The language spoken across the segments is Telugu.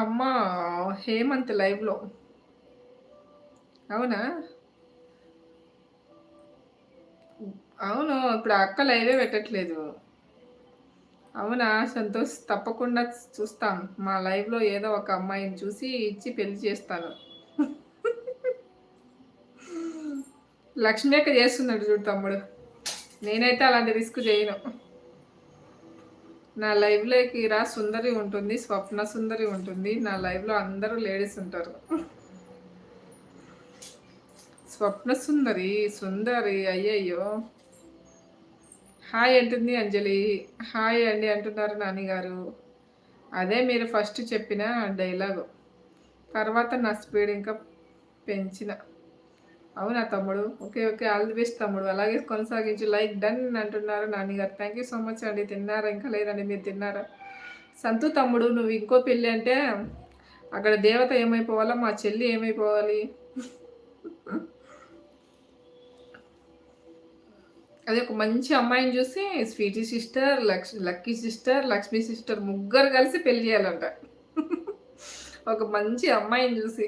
అమ్మ హేమంత్ లైవ్లో అవునా? అవును ఇప్పుడు అక్క లైవే పెట్టట్లేదు. అవునా? సంతోష్ తప్పకుండా చూస్తాం. మా లైవ్లో ఏదో ఒక అమ్మాయిని చూసి ఇచ్చి పెళ్ళి చేస్తాను. లక్ష్మీ అక్క చేస్తున్నాడు చూడు తమ్ముడు. నేనైతే అలాంటి రిస్క్ చేయను. నా లైవ్లోకి రా సుందరి ఉంటుంది స్వప్న సుందరి ఉంటుంది. నా లైవ్లో అందరూ లేడీస్ ఉంటారు. స్వప్న సుందరి సుందరి అయ్యయ్యో. హాయ్ అంటుంది అంజలి. హాయ్ అండి అంటున్నారు నాన్నగారు అదే మీరు ఫస్ట్ చెప్పిన డైలాగు తర్వాత నా స్పీడ్ ఇంకా పెంచిన. అవునా తమ్ముడు? Okay okay. All the best తమ్ముడు. అలాగే కొనసాగించి. లైక్ డన్ అంటున్నారు నాన్నగారు థ్యాంక్ యూ సో మచ్ అండి. తిన్నారా? ఇంకా లేదండి. మీరు తిన్నారా? సంతు తమ్ముడు నువ్వు ఇంకో పెళ్ళి అంటే అక్కడ దేవత ఏమైపోవాలా? మా చెల్లి ఏమైపోవాలి? అదే ఒక మంచి అమ్మాయిని చూసి స్వీటీ సిస్టర్ లక్ష్ లక్కీ సిస్టర్ లక్ష్మీ సిస్టర్ ముగ్గురు కలిసి పెళ్ళి చేయాలంట. ఒక మంచి అమ్మాయిని చూసి.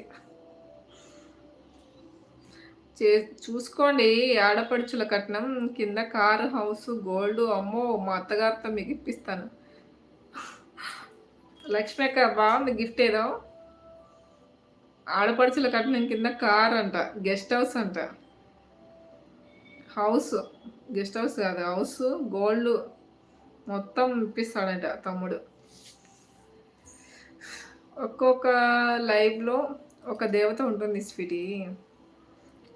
చే చూసుకోండి ఆడపడుచుల కట్నం కింద కారు హౌస్ గోల్డ్ అమ్మో మా అత్తగారితో మీకు ఇప్పిస్తాను. లక్ష్మి అక్క బాగుంది గిఫ్ట్ ఏదో? ఆడపడుచుల కట్నం కింద కార్ అంట గెస్ట్ హౌస్ అంట. హౌస్ గెస్ట్ హౌస్ కాదు హౌస్ గోల్డ్ మొత్తం ఇప్పిస్తాడంట తమ్ముడు. ఒక్కొక్క లైవ్లో ఒక దేవత ఉంటుంది స్వీటీ.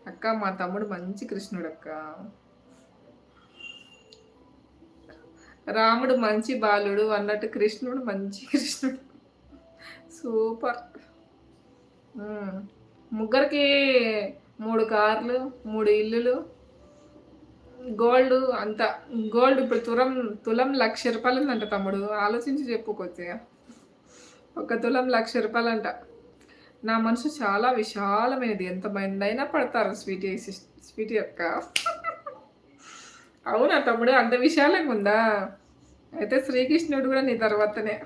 అక్క మా తమ్ముడు మంచి కృష్ణుడు అక్క రాముడు మంచి బాలుడు అన్నట్టు కృష్ణుడు మంచి కృష్ణుడు. సూపర్. ముగ్గురికి మూడు కార్లు మూడు ఇల్లులు. గోల్డ్ అంత గోల్డ్ ఇప్పుడు తులం తులం లక్ష రూపాయలు ఉందంట తమ్ముడు. ఆలోచించి చెప్పుకొచ్చే ఒక తులం లక్ష రూపాయలు అంట నా మనసు చాలా విశాలమైనది. ఎంత అయినా పడతారు స్వీటీ స్వీటీ యొక్క. అవునా తమ్ముడు? అంత విశాలంగా ఉందా? అయితే శ్రీకృష్ణుడు కూడా నీ తర్వాతనే.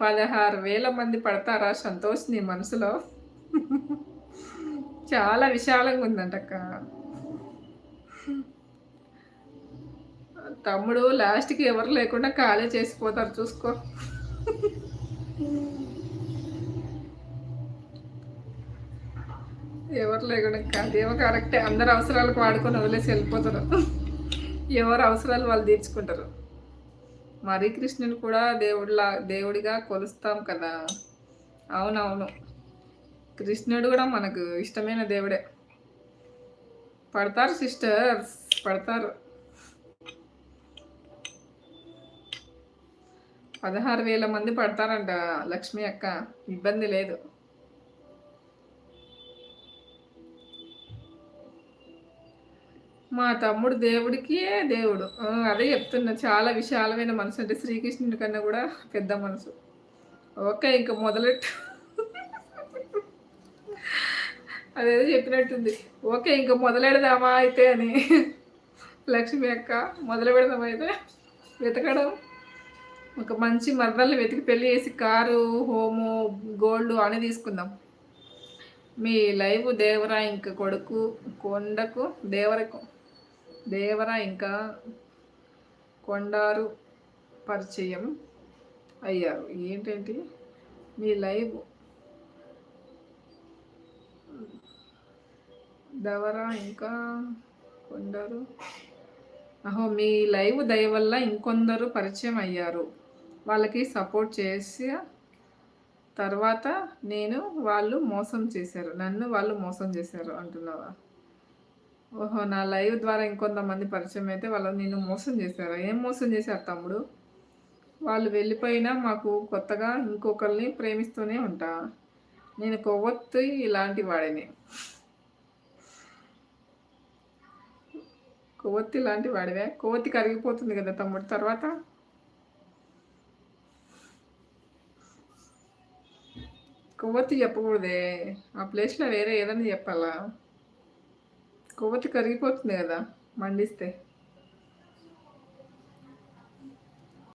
పదహారు వేల మంది పడతారా సంతోష్ నీ మనసులో? చాలా విశాలంగా ఉందంటక్క. తమ్ముడు లాస్ట్కి ఎవరు లేకుండా ఖాళీ చేసిపోతారు చూసుకో. ఎవరు లేకుండా అదేమో కరెక్టే అందరు అవసరాలకు వాడుకొని వదిలేసి వెళ్ళిపోతారు. ఎవరు అవసరాలు వాళ్ళు తీర్చుకుంటారు. మరీ కృష్ణుని కూడా దేవుడిలా దేవుడిగా కొలుస్తాం కదా. అవునవును. కృష్ణుడు కూడా మనకు ఇష్టమైన దేవుడే. పడతారు సిస్టర్స్ పడతారు. పదహారు వేల మంది పడతారంట లక్ష్మి అక్క. ఇబ్బంది లేదు. మా తమ్ముడు దేవుడికి దేవుడు. అదే చెప్తున్నా చాలా విశాలమైన మనసు. అంటే శ్రీకృష్ణుడి కన్నా కూడా పెద్ద మనసు. ఓకే ఇంకా మొదలెట్టు. అదేదో చెప్పినట్టుంది. ఓకే ఇంకా మొదలెడదామా అయితే అని. లక్ష్మి అక్క మొదలు పెడదామా అయితే? వెతకడం. ఒక మంచి మర్దల్ని వెతికి పెళ్ళి చేసి కారు హోము గోల్డ్ అని తీసుకుందాం. మీ లైవ్ దేవరా ఇంక కొడుకు కొండకు దేవరకు. దేవరా ఇంకా కొండారు పరిచయం అయ్యారు. ఏంటంటే మీ లైవ్ దవరా ఇంకా కొందరు అహో మీ లైవ్ దయ వల్ల ఇంకొందరు పరిచయం అయ్యారు. వాళ్ళకి సపోర్ట్ చేసి తర్వాత నేను వాళ్ళు మోసం చేశారు. నన్ను వాళ్ళు మోసం చేశారు అంటున్నావా? ఓహో నా లైవ్ ద్వారా ఇంకొంతమంది పరిచయం అయితే వాళ్ళు నిన్ను మోసం చేశారు? ఏం మోసం చేశారు తమ్ముడు? వాళ్ళు వెళ్ళిపోయినా మాకు కొత్తగా ఇంకొకరిని ప్రేమిస్తూనే ఉంటా. నేను కొవ్వొత్తు ఇలాంటి వాడిని. కొవ్వొత్తి లాంటి వాడివే? కొవ్వొత్తి కరిగిపోతుంది కదా తమ్ముడు? తర్వాత? కొవ్వొత్తి చెప్పకూడదే. ఆ ప్లేస్లో వేరే ఏదైనా చెప్పాలా? కొవ్వొత్తి కరిగిపోతుంది కదా మండిస్తే.